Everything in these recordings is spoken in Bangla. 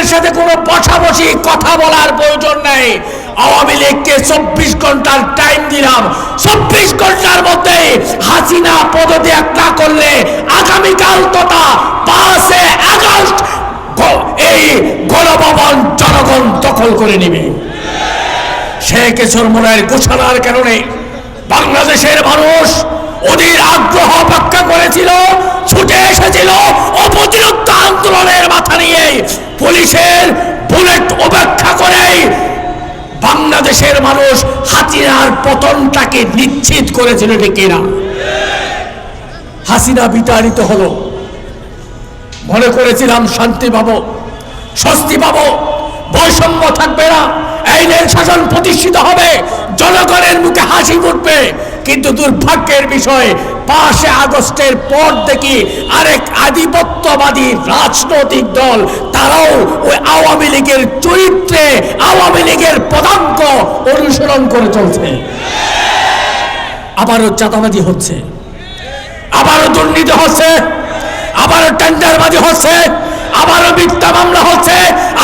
লীগের সাথে কোনো বসাবসি কথা বলার প্রয়োজন নেই। আওয়ামী লীগকে চব্বিশ ঘণ্টার টাইম দিলাম। চব্বিশ ঘণ্টার মধ্যে হাসিনা পদত্যাগ না করলে আগামীকাল তথা পাঁচে আগস্ট এই গণভবন জনগণ দখল করে নেবে। শেখ সরমনের ঘোষণার কারণে বাংলাদেশের মানুষ ওদের আগ্রহ অপেক্ষা করেছিল, ছুটে এসেছিল পুলিশের বুলেট উপেক্ষা করে বাংলাদেশের মানুষ হাসিনার পতনটাকে নিশ্চিত করেছিল কিনা? হাসিনা বিতাড়িত হলো। মনে করেছিলাম শান্তি পাবো, স্বস্তি পাবো, বৈষম্য থাকবে না আইনের শাসন প্রতিষ্ঠিত হবে, জনগণের মুখে হাসি ফুটবে, কিন্তু দুর্ভাগ্যের বিষয় পাঁচে আগস্টের পর দেখি আরেক আধিপত্যবাদী রাজনৈতিক দল, তারাও ওই আওয়ামী লীগের চরিত্রে, আওয়ামী লীগের পদাঙ্ক অনুসরণ করে চলছে। আবারও চাঁদাবাজি হচ্ছে। আবারও দুর্নীতি হচ্ছে। আবারও টেন্ডারবাজি হচ্ছে। আবারও মিথ্যা মামলা হচ্ছে।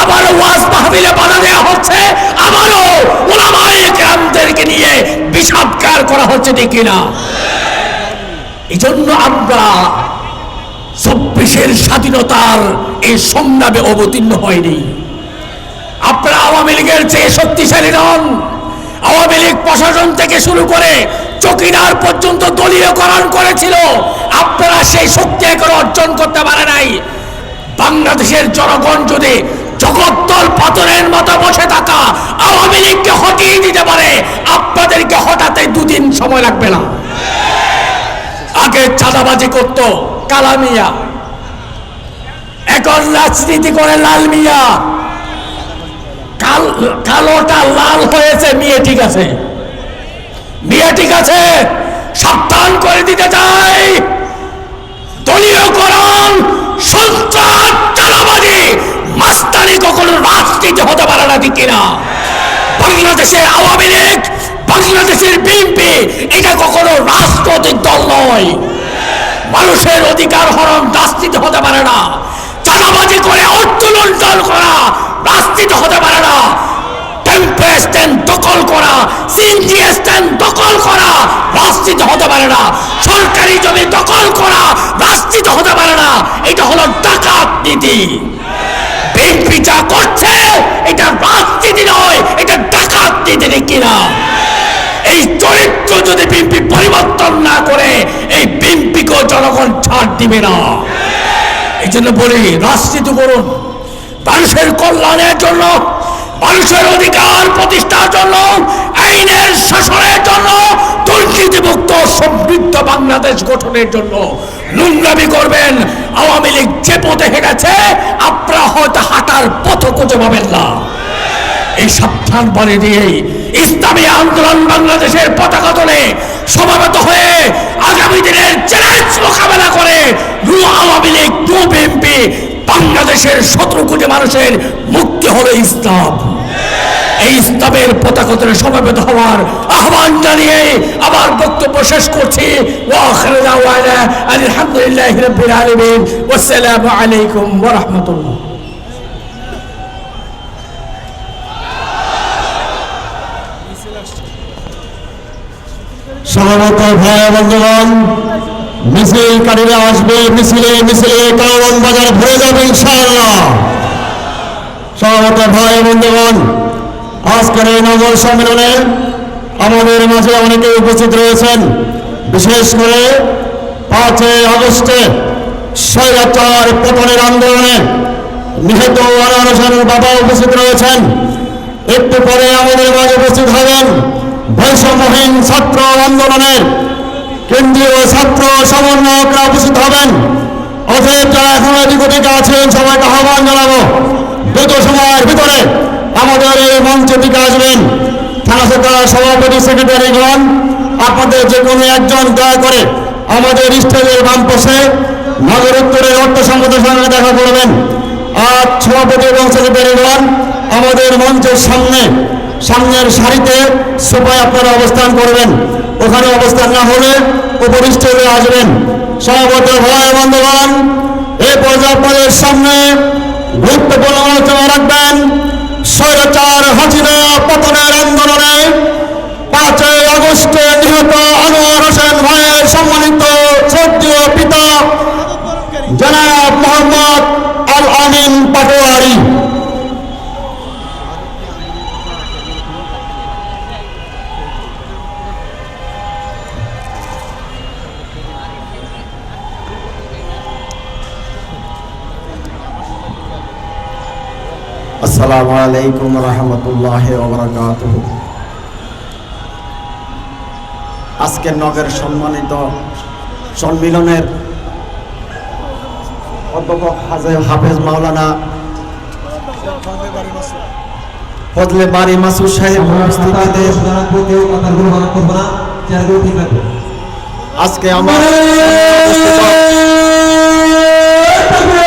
আবারও ওয়াজ মাহফিলে বাধা দেওয়া হচ্ছে। আবারও ওলামায়ে গ্রামদেরকে নিয়ে বিষাদকার করা হচ্ছে দেখি না এই জন্য আমরা চব্বিশের স্বাধীনতার এই সংগ্রামে অবতীর্ণ হয়নি। আপনারা আওয়ামী লীগের চেয়ে শক্তিশালী নন। আওয়ামী লীগ প্রশাসন থেকে শুরু করে চকিদার পর্যন্ত দলীয়করণ করেছিল। আপনারা সেই শক্তি এখন অর্জন করতে পারে নাই। বাংলাদেশের জনগণ যদি জগদ্দল পাথরের মতো বসে থাকা আওয়ামী লীগকে হটিয়ে দিতে পারে, আপনাদেরকে হঠাতে দুদিন সময় লাগবে না। আগে চাঁদাবাজি করত কালামিয়া এখন রাজনীতি করে লাল মিয়া। কাল, কালোটা লাল হয়েছে, মেয়ে ঠিক আছে। মেয়ে ঠিক আছে, সাবধান করে দিতে চাই। দলীয়করণ, সন্ত্রাস চালাবাজি মাস্তানি কখনো রাজনীতি হতে পারে না ঠিক কিনা। বাংলাদেশের আওয়ামী লীগ বাংলাদেশের বিএনপি, এটা কখনো রাজনৈতিক দল নয়। মানুষের অধিকার হরণ রাজনীতি হতে পারে না। চাঁদাবাজি করে অর্থ লুণ্ঠন করা রাজনীতি হতে পারে না। টেম্পো স্ট্যান্ড দখল করা, সিএনজি স্ট্যান্ড দখল করা রাজনীতি হতে পারে না। সরকারি জমি দখল দিবে না। এই জন্য বলি, রাজনীতি করুন। মানুষের কল্যাণের জন্য, মানুষের অধিকার প্রতিষ্ঠার জন্য, আইনের শাসনের জন্য, দুর্নীতিমুক্ত সমৃদ্ধ বাংলাদেশ গঠনের জন্য নোংরামি করবেন। আওয়ামী লীগ যে পথে হেঁটেছে আপনারা হয়তো হাঁটার পথ খুঁজে পাবেন না। এই সাবধান বাণী দিয়েই ইসলামী আন্দোলন বাংলাদেশের পতাকা তোলে সমাবেত বাংলাদেশের সতেরো কোটি মানুষের মুক্তি হলো ইসলাম এই ইসলামের পতাকা সমাবেত হওয়ার আহ্বান জানিয়ে আমার বক্তব্য শেষ করছি। আলহামদুলিল্লাহি রাব্বিল আলামিন। ওয়াসসালামু আলাইকুম ওয়া রাহমাতুল্লাহ। ভাই বন্ধুগণ মিছিলকারীরা আসবে আজকের আমাদের মাঝে অনেকে উপস্থিত রয়েছেন। বিশেষ করে পাঁচই আগস্টে স্বৈরাচার পতনের আন্দোলনে নিহত আনার হোসেনের বাবা উপস্থিত রয়েছেন। একটু পরে আমাদের মাঝে উপস্থিত হবেন বৈষম্যহীন ছাত্র আন্দোলনের কেন্দ্রীয় ছাত্র সমন্বয়করা উপস্থিত হবেন। অতএব যারা এখন ওদিক আছেন, সবাইকে আহ্বান জানাব। দ্রুত সময়ের ভিতরে আমাদের এই মঞ্চের দিকে আসবেন। থানা সরকার সভাপতি সেক্রেটারিগণ আপনাদের যে কোনো একজন দয়া করে আমাদের স্টেজের বাম পাশে নগর উত্তরের অর্থ সম্পদের সঙ্গে দেখা করবেন। আর সভাপতি এবং সেক্রেটারিগণ আমাদের মঞ্চের সামনে, সামনের সারিতে সোফায় আপনারা অবস্থান করবেন। ওখানে অবস্থান না হলে উপবিষ্ট হয়ে আসবেন। সভাপতি ভয় বন্ধুগণ, এ পর্যায়ে সামনে গুরুত্বপূর্ণ আলোচনা রাখবেন। স্বৈরাচার হাজিরা পতনের আন্দোলনে পাঁচই আগস্টে নিহত আনোয়ার হোসেন ভাইয়ের সম্মানিত শ্রদ্ধীয় পিতা জনাব মোহাম্মদ আল আমিন পাটোয়ারি আসসালামু আলাইকুম রহমতুল্লাহ আজকের নগর সম্মানিত সম্মিলনের অধ্যাপক হাফেজ মাওলানা ফজলে বাড়ি মাসুদ সাহেব আজকে আমার সংগ্রামের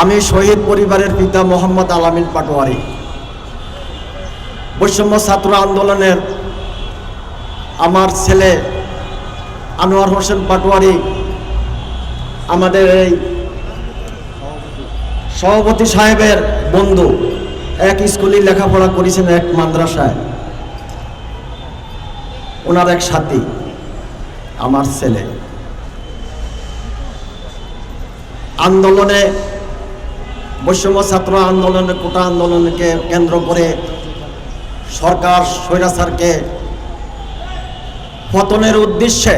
আমি শহীদ পরিবারের পিতা মোহাম্মদ আলামিন পাটোয়ারি। বৈষম্য ছাত্র আন্দোলনের আমার ছেলে আনোয়ার হোসেন পাটোয়ারি, আমাদের এই সভাপতি সাহেবের বন্ধু, এক স্কুলে লেখাপড়া করেছেন এক মাদ্রাসায়। ওনার এক সাথী, আমার ছেলে। আন্দোলনে বৈষম্য ছাত্র আন্দোলনে, কোটা আন্দোলনকে কেন্দ্র করে সরকার, স্বৈরাচারকে পতনের উদ্দেশ্যে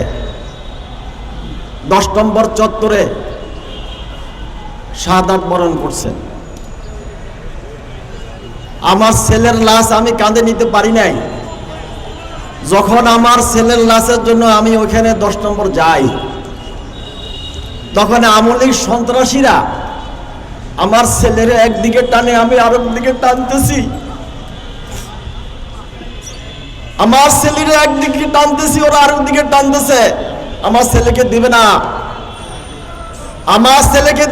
দশ নম্বর চত্বরে শাহাদাত বরণ করছেন আমার ছেলের লাশ আমি কাঁধে নিতে পারি নাই। যখন আমার ছেলের লাশের জন্য আমি ওখানে দশ নম্বর যাই, তখন আমলিক সন্ত্রাসীরা আমার ছেলের একদিকে টানে, আমি আরেক দিকে টানতেছি। আমার ছেলের একদিকে টানতেছি, ওরা আরেক দিকে টানতেছে। আমার ছেলেকে দিবে না। আমার ছেলেকে